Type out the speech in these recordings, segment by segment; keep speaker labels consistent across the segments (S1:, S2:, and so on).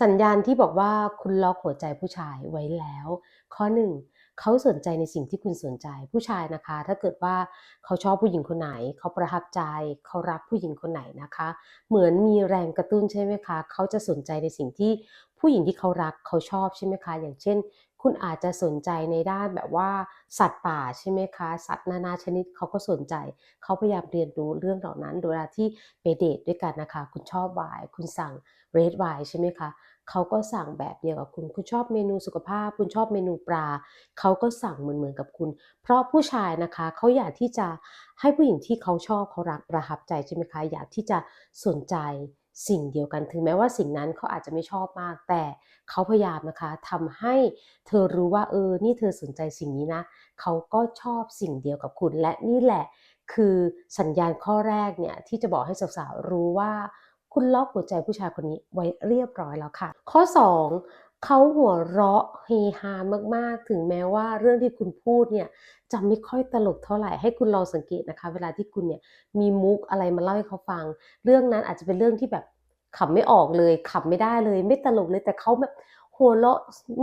S1: สัญญาณที่บอกว่าคุณล็อกหัวใจผู้ชายไว้แล้ว ข้อ1เขาสนใจในสิ่งที่คุณสนใจผู้ชายนะคะ ถ้าเกิดว่าเขาชอบผู้หญิงคนไหน เขาประทับใจ เขารักผู้หญิงคนไหนนะคะ เหมือนมีแรงกระตุ้นใช่ไหมคะ เขาจะสนใจในสิ่งที่ผู้หญิงที่เขารักเขาชอบใช่ไหมคะ อย่างเช่น คุณอาจจะสนใจในด้านแบบว่าสัตว์ป่าใช่ไหมคะ สัตว์นานาชนิดเขาก็สนใจ เขาพยายามเรียนรู้เรื่องเหล่านั้นเวลาที่ไปเดตด้วยกันนะคะ คุณชอบไวน์คุณสั่ง Red Wine ใช่ไหมคะเขาก็สั่งแบบเดียวกับคุณ คุณชอบเมนูสุขภาพ คุณชอบเมนูปลา เขาก็สั่งเหมือนๆกับคุณ เพราะผู้ชายนะคะเขาอยากที่จะให้ผู้หญิงที่เขาชอบเขารักประทับใจใช่ไหมคะ อยากที่จะสนใจ สิ่งเดียวกันถึงแม้ว่าสิ่งนั้นเขาอาจจะไม่ชอบมาก แต่เขาพยายามนะคะทำให้เธอรู้ว่าเออ นี่เธอสนใจสิ่งนี้นะเขาก็ชอบสิ่งเดียวกับคุณ และนี่แหละ คือสัญญาณข้อแรกเนี่ยที่จะบอกให้สาวๆรู้ว่าคุณล็อกหัวใจผู้ชายคนนี้ไว้เรียบร้อยแล้วค่ะ ข้อ 2 เขาหัวเราะเฮฮามากๆ ถึงแม้ว่าเรื่องที่คุณพูดเนี่ยจะไม่ค่อยตลกเท่าไหร่ให้คุณลองสังเกตนะคะ เวลาที่คุณเนี่ยมีมุกอะไรมาเล่าให้เขาฟัง เรื่องนั้นอาจจะเป็นเรื่องที่แบบขำไม่ออกเลยขำไม่ได้เลย ไม่ตลกเลยแต่เขาแบบ หัวเราะ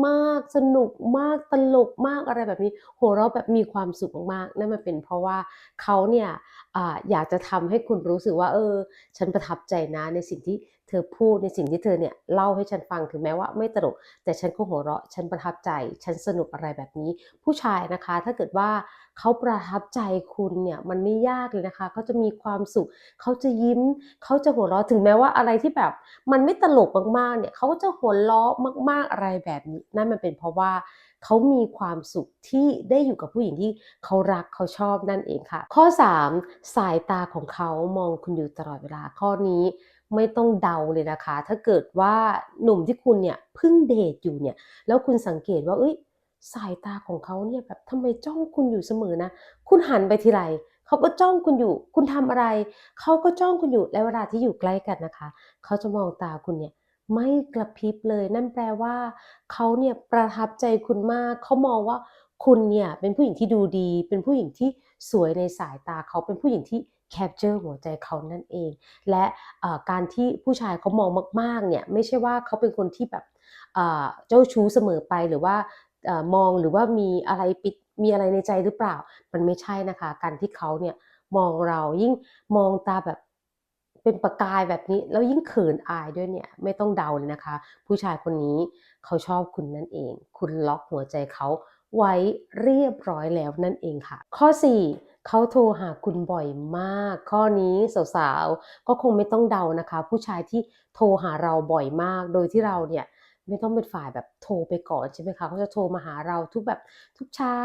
S1: มากสนุกมากตลกมากอะไรแบบนี้ หัวเราะแบบมีความสุขมากๆนั่นมันเป็นเพราะว่าเขาเนี่ยออยากจะทำให้คุณรู้สึกว่า เออ ฉันประทับใจนะในสิ่งที่เธอพูดในสิ่งที่เธอเนี่ยเล่าให้ฉันฟังถึงแม้ว่าไม่ตลก แต่ฉันก็หัวเราะฉันประทับใจ ฉันสนุกอะไรแบบนี้ ผู้ชายนะคะ ถ้าเกิดว่าเขาประทับใจคุณเนี่ยมันไม่ยากเลยนะคะเขาจะมีความสุขเขาจะยิ้มเขาจะหัวเราะถึงแม้ว่าอะไรที่แบบ มันไม่ตลกมากๆเนี่ยเขาก็จะหัวเราะมาก ๆอะไรแบบนี้นั่นมันเป็นเพราะว่าเขามีความสุขที่ได้อยู่กับผู้หญิงที่เขารักเขาชอบนั่นเองค่ะ ข้อ 3 สายตาของเขามองคุณอยู่ตลอดเวลาข้อนี้ไม่ต้องเดาเลยนะคะ ถ้าเกิดว่าหนุ่มที่คุณเนี่ยเพิ่งเดตอยู่เนี่ย แล้วคุณสังเกตว่าเฮ้ย สายตาของเขาเนี่ยแบบทำไมจ้องคุณอยู่เสมอนะ คุณหันไปทีไรเขาก็จ้องคุณอยู่ คุณทำอะไร เขาก็จ้องคุณอยู่และเวลาที่อยู่ใกล้กันนะคะ เขาจะมองตาคุณเนี่ยไม่กระพริบเลย นั่นแปลว่า เขาเนี่ยประทับใจคุณมาก เขามองว่าคุณเนี่ยเป็นผู้หญิงที่ดูดี เป็นผู้หญิงที่สวยในสายตาเขาเป็นผู้หญิงที่แคปเชอร์หัวใจเขานั่นเอง และการที่ผู้ชายเขามองมากๆเนี่ยไม่ใช่ว่าเขาเป็นคนที่แบบเจ้าชู้เสมอไปหรือว่า มองหรือว่ามีอะไรปิดมีอะไรในใจหรือเปล่า มันไม่ใช่นะคะ การที่เขาเนี่ยมองเรายิ่งมองตาแบบเป็นประกายแบบนี้แล้วยิ่งเขินอายด้วยเนี่ยไม่ต้องเดาเลยนะคะ ผู้ชายคนนี้เขาชอบคุณนั่นเอง คุณล็อกหัวใจเขาไว้เรียบร้อยแล้วนั่นเองค่ะ ข้อ 4เขาโทรหาคุณบ่อยมาก ข้อนี้สาวๆก็คงไม่ต้องเดานะคะ ผู้ชายที่โทรหาเราบ่อยมาก โดยที่เราเนี่ย ไม่ต้องเป็นฝ่ายแบบโทรไปก่อนใช่ไหมคะเขาจะโทรมาหาเราทุกแบบทุกเช้า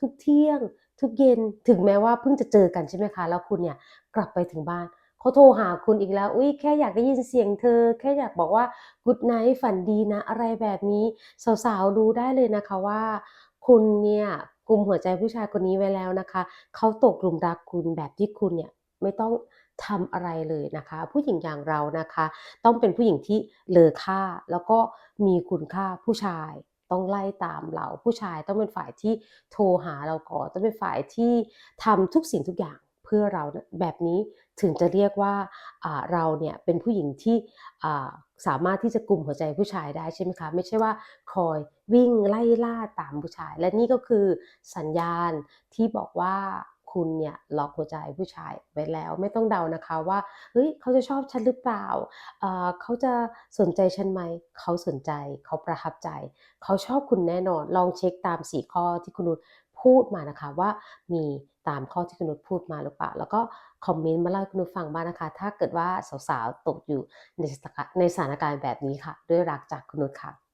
S1: ทุกเที่ยง ทุกเย็นถึงแม้ว่าเพิ่งจะเจอกันใช่ไหมคะแล้วคุณเนี่ยกลับไปถึงบ้านเขาโทรหาคุณอีกแล้ว อุ๊ยแค่อยากได้ยินเสียงเธอ แค่อยากบอกว่า Good night ฝันดีนะ อะไรแบบนี้ สาวๆรู้ได้เลยนะคะว่า คุณเนี่ยกลุ่มหัวใจผู้ชายคนนี้ไว้แล้วนะคะ เขาตกหลุมรักคุณแบบที่คุณเนี่ยไม่ต้อง ทำอะไรเลยนะคะ ผู้หญิงอย่างเรานะคะ ต้องเป็นผู้หญิงที่เลอค่า แล้วก็มีคุณค่าผู้ชายต้องไล่ตามเราผู้ชายต้องเป็นฝ่ายที่โทรหาเราก่อนต้องเป็นฝ่ายที่ทำทุกสิ่งทุกอย่างเพื่อเราแบบนี้ถึงจะเรียกว่าเราเนี่ยเป็นผู้หญิงที่สามารถที่จะกลุ่มหัวใจผู้ชายได้ใช่ไหมคะไม่ใช่ว่าคอยวิ่งไล่ล่าตามผู้ชาย และนี่ก็คือสัญญาณที่บอกว่า คุณเนี่ยล็อกหัวใจผู้ชายไว้แล้ว ไม่ต้องเดานะคะว่าเฮ้ยเขาจะชอบฉันหรือเปล่าอ่าเขาจะสนใจฉันไหมเขาสนใจเขาประทับใจ เขาชอบคุณแน่นอน ลองเช็กตาม4ข้อที่คุณนุชพูดมานะคะว่ามีตามข้อที่คุณนุชพูดมาหรือเปล่า แล้วก็คอมเมนต์มาเล่าคุณนุชฟังบ้างนะคะ ถ้าเกิดว่าสาวๆตกอยู่ในสถานะในสถานการณ์แบบนี้ค่ะ ด้วยรักจากคุณนุชค่ะ